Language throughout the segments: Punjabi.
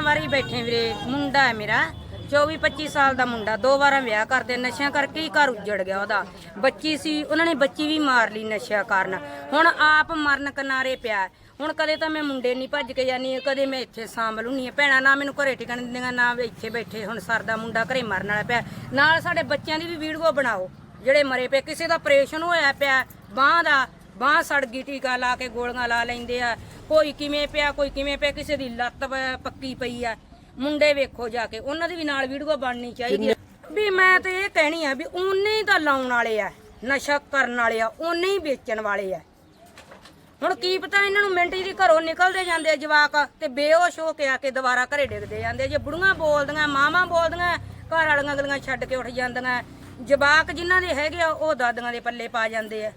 ਬੈਠੇ ਵੀਰੇ, ਮੁੰਡਾ ਹੈ ਮੇਰਾ 24 25 ਸਾਲ ਦਾ ਮੁੰਡਾ, ਦੋ ਵਾਰਾਂ ਵਿਆਹ ਕਰਦੇ, ਨਸ਼ਿਆਂ ਕਰਕੇ ਹੀ ਘਰ ਉੱਜੜ ਗਿਆ ਉਹਦਾ। ਬੱਚੀ ਸੀ, ਉਹਨਾਂ ਨੇ ਬੱਚੀ ਵੀ ਮਾਰ ਲਈ ਨਸ਼ਿਆਂ ਕਾਰਨ। ਹੁਣ ਆਪ ਮਰਨ ਕਿਨਾਰੇ ਪਿਆ ਹੁਣ ਕਦੇ ਤਾਂ ਮੈਂ ਮੁੰਡੇ ਨਹੀਂ ਭੱਜ ਕੇ ਜਾਨੀ ਕਦੇ ਮੈਂ ਇੱਥੇ ਸਾਂਭ ਲੂੰਨੀ ਆ ਭੈਣਾਂ ਨਾ ਮੈਨੂੰ ਘਰੇ ਟਿਕਣ ਦਿੰਦੀਆਂ, ਨਾ ਇੱਥੇ ਬੈਠੇ ਹੁਣ ਸਰਦਾ ਮੁੰਡਾ ਘਰੇ ਮਰਨ ਵਾਲਾ ਪਿਆ। ਨਾਲ ਸਾਡੇ ਬੱਚਿਆਂ ਦੀ ਵੀ ਵੀਡੀਓ ਬਣਾਓ, ਜਿਹੜੇ ਮਰੇ ਪਏ। ਕਿਸੇ ਦਾ ਆਪਰੇਸ਼ਨ ਹੋਇਆ ਪਿਆ, ਬਾਹ ਦਾ, ਬਾਹ ਸੜ ਗਈ, ਟੀਕਾ ਲਾ ਕੇ ਗੋਲੀਆਂ ਲਾ ਲੈਂਦੇ ਆ। ਕੋਈ ਕਿਵੇਂ ਪਿਆ ਕੋਈ ਕਿਵੇਂ ਪਿਆ ਕਿਸੇ ਦੀ ਲੱਤ ਪ- ਪੱਕੀ ਪਈ ਆ। ਮੁੰਡੇ ਵੇਖੋ ਜਾ ਕੇ ਉਹਨਾਂ ਦੀ ਵੀ ਨਾਲ ਵੀਡੀਓ ਬਣਨੀ ਚਾਹੀਦੀ ਆ। ਵੀ ਮੈਂ ਤੇ ਇਹ ਕਹਿਣੀ ਆ ਵੀ ਉਹਨੇ ਹੀ ਤਾਂ ਲਾਉਣ ਵਾਲੇ ਆ ਨਸ਼ਾ ਕਰਨ ਵਾਲੇ ਆ ਉਹਨੇ ਹੀ ਵੇਚਣ ਵਾਲੇ ਆ। ਹੁਣ ਕੀ ਪਤਾ ਇਹਨਾਂ ਨੂੰ ਮਿੰਟ ਦੀ ਘਰੋਂ ਨਿਕਲਦੇ ਜਾਂਦੇ ਆ ਜਵਾਕ ਤੇ ਬੇਹੋਸ਼ ਹੋ ਕੇ ਆ ਕੇ ਦੁਬਾਰਾ ਘਰੇ ਡਿੱਗਦੇ ਜਾਂਦੇ ਆ। ਜੇ ਬੁੜੀਆਂ ਬੋਲਦੀਆਂ ਮਾਵਾਂ ਬੋਲਦੀਆਂ ਘਰ ਵਾਲੀਆਂ ਗਲੀਆਂ ਛੱਡ ਕੇ ਉੱਠ ਜਾਂਦੀਆਂ। ਜਵਾਕ ਜਿਨ੍ਹਾਂ ਦੇ ਹੈਗੇ ਆ ਉਹ ਦਾਦੀਆਂ ਦੇ ਪੱਲੇ ਪਾ ਜਾਂਦੇ ਆ।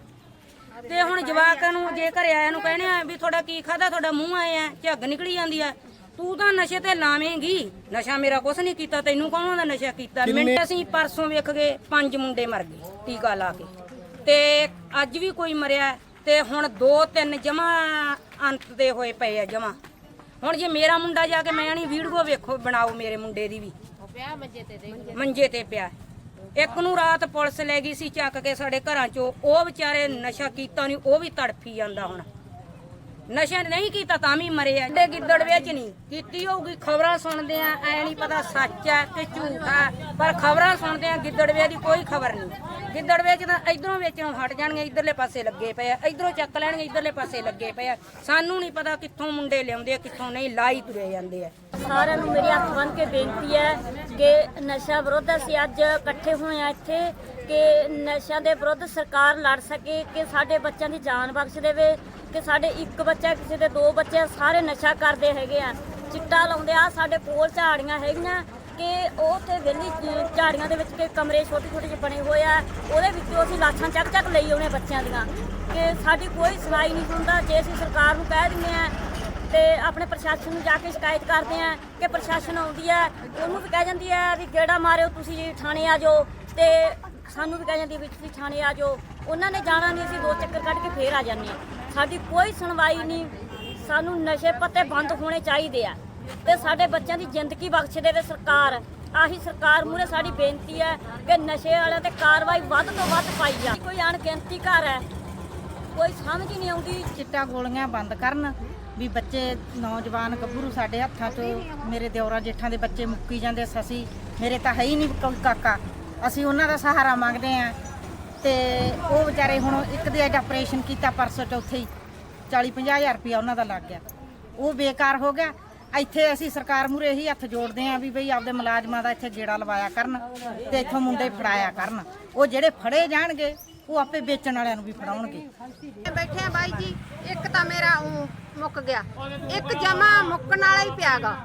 ਤੇ ਹੁਣ ਜਵਾਕਾਂ ਨੂੰ ਜੇ ਘਰੇ ਆਇਆ ਨੂੰ ਕਹਿੰਦੇ ਆ ਵੀ ਤੁਹਾਡਾ ਕੀ ਖਾਦਾ ਤੁਹਾਡਾ ਮੂੰਹ ਆਏ ਆ ਝੱਗ ਨਿਕਲੀ ਜਾਂਦੀ ਆ। ਤੂੰ ਤਾਂ ਨਸ਼ੇ ਤੇ ਲਾਵੇਂਗੀ। ਨਸ਼ਾ ਮੇਰਾ ਕੁਛ ਨਹੀਂ ਕੀਤਾ ਤੈਨੂੰ ਕੌਣ ਉਹਦਾ ਨਸ਼ਾ ਕੀਤਾ? ਮਿੰਟ ਅਸੀਂ ਪਰਸੋਂ ਵੇਖ ਗਏ ਪੰਜ ਮੁੰਡੇ ਮਰ ਗਏ ਟੀਕਾ ਲਾ ਕੇ। ਤੇ ਅੱਜ ਵੀ ਕੋਈ ਮਰਿਆ ਤੇ ਹੁਣ ਦੋ ਤਿੰਨ ਜਮਾ ਅੰਤ ਦੇ ਹੋਏ ਪਏ ਆ ਜਮਾ। ਹੁਣ ਜੇ ਮੇਰਾ ਮੁੰਡਾ ਜਾ ਕੇ ਮੈਂ ਨਹੀਂ ਵੀਡੀਓ ਵੇਖੋ ਬਣਾਓ ਮੇਰੇ ਮੁੰਡੇ ਦੀ ਵੀ। ਮੰਜੇ ਤੇ ਪਿਆ। ਇੱਕ ਨੂੰ ਰਾਤ ਪੁਲਿਸ ਲੈ ਗਈ ਸੀ, ਚੱਕ ਕੇ ਸਾਡੇ ਘਰਾਂ ਚੋਂ, ਉਹ ਵਿਚਾਰੇ ਨਸ਼ਾ ਕੀਤਾ ਨਹੀਂ ਉਹ ਵੀ ਤੜਫੀ ਜਾਂਦਾ ਹੁਣ। ਨਸ਼ਾ ਨਹੀਂ ਕੀਤਾ ਤਾਂ ਵੀ ਮਰੇ ਆ। ਡੇ ਗਿੱਦੜ ਵਿੱਚ ਨਹੀਂ। ਕੀਤੀ ਹੋਊਗੀ, ਖਬਰਾਂ ਸੁਣਦੇ ਆ, ਐ ਨਹੀਂ ਪਤਾ ਸੱਚ ਹੈ ਕਿ ਝੂਠ ਹੈ ਪਰ ਖਬਰਾਂ ਸੁਣਦੇ ਆ, ਗਿੱਦੜ ਵੇ ਦੀ ਕੋਈ ਖਬਰ ਨਹੀਂ। ਗਿੱਦੜ ਵੇਚ ਤਾਂ ਇਧਰੋਂ ਵੇਚਣੋਂ ਹਟ ਜਾਣਗੇ, ਇਧਰਲੇ ਪਾਸੇ ਲੱਗੇ ਪਏ ਆ। ਇਧਰੋਂ ਚੱਕ ਲੈਣਗੇ, ਇਧਰਲੇ ਪਾਸੇ ਲੱਗੇ ਪਏ ਆ। ਸਾਨੂੰ ਨਹੀਂ ਪਤਾ ਕਿੱਥੋਂ ਮੁੰਡੇ ਲਿਆਉਂਦੇ ਆ, ਕਿੱਥੋਂ ਨਹੀਂ, ਲਾਈ ਤੁਰੇ ਜਾਂਦੇ ਆ। ਸਾਰਿਆਂ ਨੂੰ ਮੇਰੀ ਹੱਥ ਬੰਨ੍ਹ ਕੇ ਬੇਨਤੀ ਹੈ ਕਿ ਨਸ਼ਾ ਵਿਰੋਧ ਅਸੀਂ ਅੱਜ ਇਕੱਠੇ ਹੋਏ ਆ ਇੱਥੇ, ਕਿ ਨਸ਼ਿਆਂ ਦੇ ਵਿਰੁੱਧ ਸਰਕਾਰ ਲੜ ਸਕੇ, ਕਿ ਸਾਡੇ ਬੱਚਿਆਂ ਦੀ ਜਾਨ ਬਖਸ਼ ਦੇਵੇ ਕਿ ਸਾਡੇ ਇੱਕ ਬੱਚਾ, ਕਿਸੇ ਦੇ ਦੋ ਬੱਚੇ ਸਾਰੇ ਨਸ਼ਾ ਕਰਦੇ ਹੈਗੇ ਆ, ਚਿੱਟਾ ਲਾਉਂਦੇ ਆ ਸਾਡੇ ਕੋਲ ਝਾੜੀਆਂ ਹੈਗੀਆਂ ਕਿ ਉਹ ਤੇ ਵਿਹਲੀ ਝਾੜੀਆਂ ਦੇ ਵਿੱਚ ਕਿ ਕਮਰੇ ਛੋਟੇ ਛੋਟੇ ਜਿਹੇ ਬਣੇ ਹੋਏ ਆ, ਉਹਦੇ ਵਿੱਚੋਂ ਅਸੀਂ ਲਾਸ਼ਾਂ ਚੱਕ ਚੱਕ ਲਈ ਆਉਣੇ ਬੱਚਿਆਂ ਦੀਆਂ ਕਿ ਸਾਡੀ ਕੋਈ ਸੁਣਾਈ ਨਹੀਂ ਸੁਣਦਾ ਜੇ ਅਸੀਂ ਸਰਕਾਰ ਨੂੰ ਕਹਿ ਦਿੰਦੇ ਆ ਤੇ ਆਪਣੇ ਪ੍ਰਸ਼ਾਸਨ ਨੂੰ ਜਾ ਕੇ ਸ਼ਿਕਾਇਤ ਕਰਦੇ ਆ ਕਿ ਪ੍ਰਸ਼ਾਸਨ ਆਉਂਦੀ ਹੈ ਉਹਨੂੰ ਵੀ ਕਹਿ ਜਾਂਦੀ ਹੈ ਵੀ ਗੇੜਾ ਮਾਰਿਓ ਤੁਸੀਂ ਥਾਣੇ ਆ ਜਾਓ ਤੇ ਸਾਨੂੰ ਵੀ ਕਹਿ ਜਾਂਦੀ ਵੀ ਤੁਸੀਂ ਥਾਣੇ ਆ ਜਾਓ, ਉਹਨਾਂ ਨੇ ਜਾਣਾ ਨਹੀਂ, ਅਸੀਂ ਦੋ ਚੱਕਰ ਕੱਢ ਕੇ ਫੇਰ ਆ ਜਾਂਦੇ ਆ। ਸਾਡੀ ਕੋਈ ਸੁਣਵਾਈ ਨਹੀਂ। ਸਾਨੂੰ ਨਸ਼ੇ ਪੱਤੇ ਬੰਦ ਹੋਣੇ ਚਾਹੀਦੇ ਆ। ਤੇ ਸਾਡੇ ਬੱਚਿਆਂ ਦੀ ਜ਼ਿੰਦਗੀ ਬਖਸ਼ ਦੇਵੇ ਸਰਕਾਰ, ਆਹੀ ਸਰਕਾਰ ਮੂਰੇ ਸਾਡੀ ਬੇਨਤੀ ਹੈ ਕਿ ਨਸ਼ੇ ਵਾਲਿਆਂ ਤੇ ਕਾਰਵਾਈ ਵੱਧ ਤੋਂ ਵੱਧ ਪਾਈ ਜਾ ਕੋਈ ਅਣਗਿਣਤੀ ਘਰ ਹੈ, ਕੋਈ ਸਮਝ ਹੀ ਨਹੀਂ ਆਉਂਦੀ। ਚਿੱਟਾ ਗੋਲੀਆਂ ਬੰਦ ਕਰਨ ਵੀ ਬੱਚੇ, ਨੌਜਵਾਨ ਗੱਭਰੂ ਸਾਡੇ ਹੱਥਾਂ 'ਚ ਮੇਰੇ ਦਿਓਰਾ ਜੇਠਾਂ ਦੇ ਬੱਚੇ ਮੁੱਕੀ ਜਾਂਦੇ ਸਸੀ। ਮੇਰੇ ਤਾਂ ਹੈ ਹੀ ਨਹੀਂ ਕਾਕਾ। ਅਸੀਂ ਉਹਨਾਂ ਦਾ ਸਹਾਰਾ ਮੰਗਦੇ ਆਂ। ਤੇ ਉਹ ਵਿਚਾਰੇ ਹੁਣ ਇੱਕ ਦੇ ਅੱਜ ਆਪਰੇਸ਼ਨ ਕੀਤਾ, ਪਰਸੋਂ ਚੌਥੇ ਹੀ 40 ਹਜ਼ਾਰ ਰੁਪਇਆ ਉਹਨਾਂ ਦਾ ਲੱਗ ਗਿਆ। ਉਹ ਬੇਕਾਰ ਹੋ ਗਿਆ। ਇੱਥੇ ਅਸੀਂ ਸਰਕਾਰ ਮੂਰੇ ਇਹੀ ਹੱਥ ਜੋੜਦੇ ਆਂ ਵੀ ਬਈ ਆਪਦੇ ਮੁਲਾਜ਼ਮਾਂ ਦਾ ਇੱਥੇ ਗੇੜਾ ਲਵਾਇਆ ਕਰਨ ਤੇ ਇੱਥੋਂ ਮੁੰਡੇ ਫੜਾਇਆ ਕਰਨ। ਉਹ ਜਿਹੜੇ ਫੜੇ ਜਾਣਗੇ, ਉਹ ਆਪੇ ਵੇਚਣ ਵਾਲਿਆਂ ਨੂੰ ਵੀ ਫੜਾਉਣਗੇ। ਬੈਠੇ ਆ ਬਾਈ ਜੀ, ਇੱਕ ਤਾਂ ਮੇਰਾ ਊਂ ਮੁੱਕ ਗਿਆ। ਇੱਕ ਜਮਾ ਮੁੱਕਣ ਵਾਲਾ ਹੀ ਪਿਆਗਾ।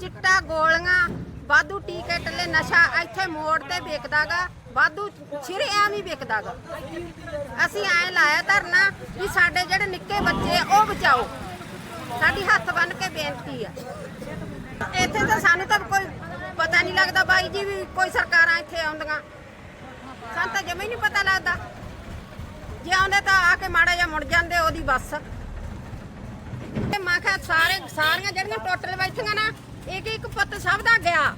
ਚਿੱਟਾ ਗੋਲੀਆਂ, ਵਾਧੂ ਟੀਕੇ ਟੱਲੇ, ਨਸ਼ਾ ਇੱਥੇ ਮੋੜ ਤੇ ਵਿਕਦਾਗਾ ਵਾਧੂ ਛਿਰਿਆਂ ਵੀ ਵਿਕਦਾਗਾ। ਅਸੀਂ ਐ ਲਾਇਆ ਧਰਨਾ ਵੀ ਸਾਡੇ ਜਿਹੜੇ ਨਿੱਕੇ ਬੱਚੇ ਉਹ ਬਚਾਓ। ਸਾਡੀ ਹੱਥ ਬੰਨ ਕੇ ਬੇਨਤੀ ਆ। ਇੱਥੇ ਤਾਂ ਸਾਨੂੰ ਤਾਂ ਕੋਈ ਪਤਾ ਨਹੀਂ ਲੱਗਦਾ ਬਾਈ ਜੀ ਵੀ ਕੋਈ ਸਰਕਾਰਾਂ ਇੱਥੇ ਆਉਂਦੀਆਂ। ਸਾਨੂੰ ਤਾਂ ਜਮੇ ਨਹੀਂ ਪਤਾ ਲੱਗਦਾ। ਜੇ ਆਉਂਦੇ ਤਾਂ ਆ ਕੇ ਮਾੜਾ ਜਿਹਾ ਮੁੜ ਜਾਂਦੇ ਉਹਦੀ ਬੱਸ। ਤੇ ਮੈਂ ਕਿਹਾ ਸਾਰੇ ਸਾਰੀਆਂ ਜਿਹੜੀਆਂ ਟੋਟਲ ਬੈਠੀਆਂ ਨਾ ਇੱਕ ਇੱਕ ਪੁੱਤ ਸਭ ਦਾ ਗਿਆ।